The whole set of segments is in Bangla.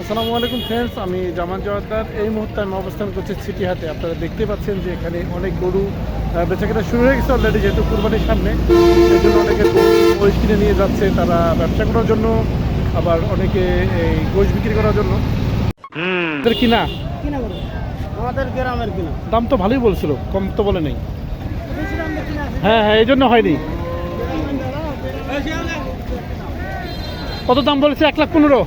আসসালামু আলাইকুম ফ্রেন্ডস আমি জামান জওয়ারদার এই মুহূর্তে আমি অবস্থান করছি সিটি হাটে আপনারা দেখতে পাচ্ছেন যে এখানে অনেক গরু বেচাকেনা শুরু হয়ে গেছে অলরেডি যেহেতু কুরবানির সামনে। সেই জন্য অনেকে গোশ কিনে নিয়ে যাচ্ছে তারা ব্যবসা করার জন্য আবার অনেকে এই গোশ বিক্রি করার জন্য। কিনা? আমাদের গ্রামের কিনা। দাম তো ভালোই বলছিল কম তো বলে নেই। হ্যাঁ হ্যাঁ এই জন্য হয়নি। কত দাম বলেছে? এক লাখ পনেরো।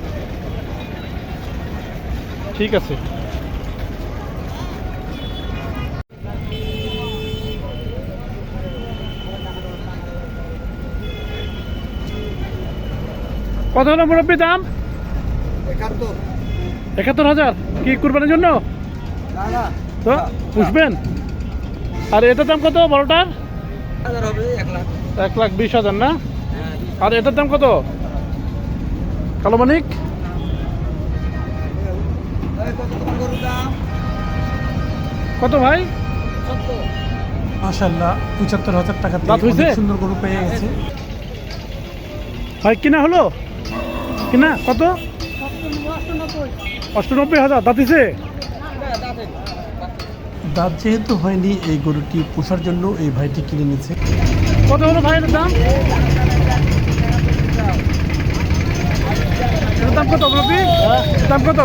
ঠিক আছে। কত হলো মুরব্বী দাম? একাত্তর। হাজার। কি কুরবানির জন্য? তো পুষবেন? আর এটার দাম কত বড়টার? হবে এক লাখ বিশ হাজার না? আর এটার দাম কত? কালো মানিক? কত ভাই? মাশাল্লাহ পঁচাত্তর হাজার টাকা? সুন্দর গরু পেয়ে গেছে। ভাই কিনা হলো? কিনা? কত? অষ্টানব্বই হাজার দাঁতিছে দাঁত যেহেতু হয়নি এই গরুটি পোষার জন্য এই ভাইটি কিনে নিচ্ছে কত হলো ভাই এটার দাম এটার দাম কত রবি দাম কত?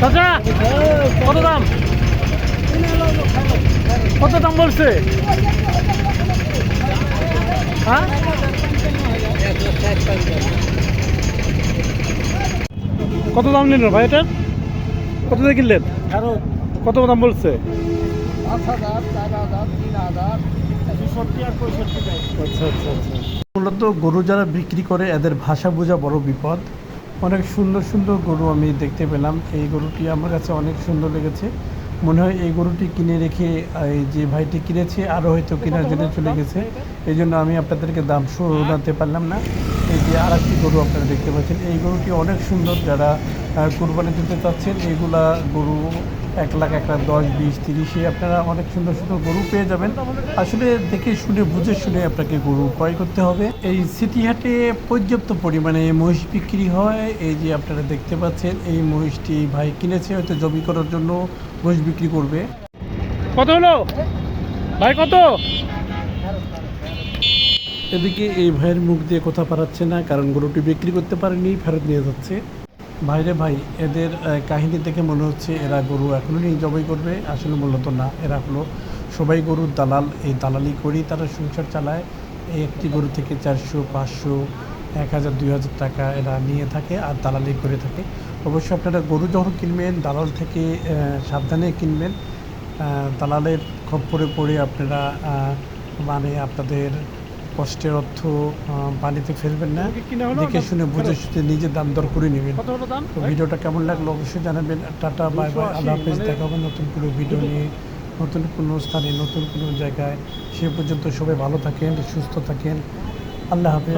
চাচা কত দাম? কত দাম বলছে? হ্যাঁ? কত দাম নিল ভাই এটা? কত দিয়ে কিনলেন? কত দাম বলছে? আচ্ছা আচ্ছা আচ্ছা। মূলত গরু যারা বিক্রি করে, এদের ভাষা বোঝা বড় বিপদ। অনেক সুন্দর সুন্দর গরু আমি দেখতে পেলাম। এই গরুটি আমার কাছে অনেক সুন্দর লেগেছে। মনে হয় এই গরুটি কিনে রেখে, এই যে ভাইটি কিনেছে আরও হয়তো কেনার জন্য চলে গেছে। এই জন্য আমি আপনাদেরকে দাম শোনাতে পারলাম না। এই যে আর একটি গরু আপনারা দেখতে পাচ্ছেন। এই গরুটি অনেক সুন্দর যারা কুরবানি দিতে চাচ্ছেন এইগুলা গরু এক লাখ এক লাখ দশ, বিশ, তিরিশে আপনারা অনেক সুন্দর সুন্দর গরু পেয়ে যাবেন। আসলে দেখে শুনে, বুঝে শুনে আপনাকে গরু ক্রয় করতে হবে। এই সিটি হাটে পর্যাপ্ত পরিমাণে মহিষ বিক্রি হয়। এই যে আপনারা দেখতে পাচ্ছেন, এই মহিষটি ভাই কিনেছে, হয়তো জমি করার জন্য মহিষ বিক্রি করবে। কত হলো? ভাই, কত? এদিকে এই ভাইয়ের মুখ দিয়ে কথা পারাচ্ছে না, কারণ গরুটি বিক্রি করতে পারেনি, ফেরত নিয়ে যাচ্ছে। ভাইরে ভাই, এদের কাহিনী দেখে মনে হচ্ছে এরা গরু এখনও নিয়ে জবাই করবে, আসলে মূলত না, এরা হলো সবাই গরুর দালাল। এই দালালি করেই তারা সংসার চালায়। এই একটি গরু থেকে চারশো, পাঁচশো, এক হাজার, দুই হাজার টাকা এরা নিয়ে থাকে আর দালালি করে থাকে। অবশ্যই আপনারা গরু যখন কিনবেন, দালাল থেকে সাবধানে কিনবেন। দালালের খপ্পরে পড়ে আপনারা মানে আপনাদের কষ্টের অর্থ পানিতে ফেলবেন না। দেখে শুনে বুঝে শুনে নিজের দাম দর করে নেবেন। তো ভিডিওটা কেমন লাগল অবশ্যই জানাবেন। Tata bye bye. আল্লাহ হাফেজ। দেখাবো দেখা হবে নতুন কোনো ভিডিও নিয়ে নতুন কোনো স্থানে নতুন কোনো জায়গায়। সে পর্যন্ত সবাই ভালো থাকেন সুস্থ থাকেন। আল্লাহ হাফেজ।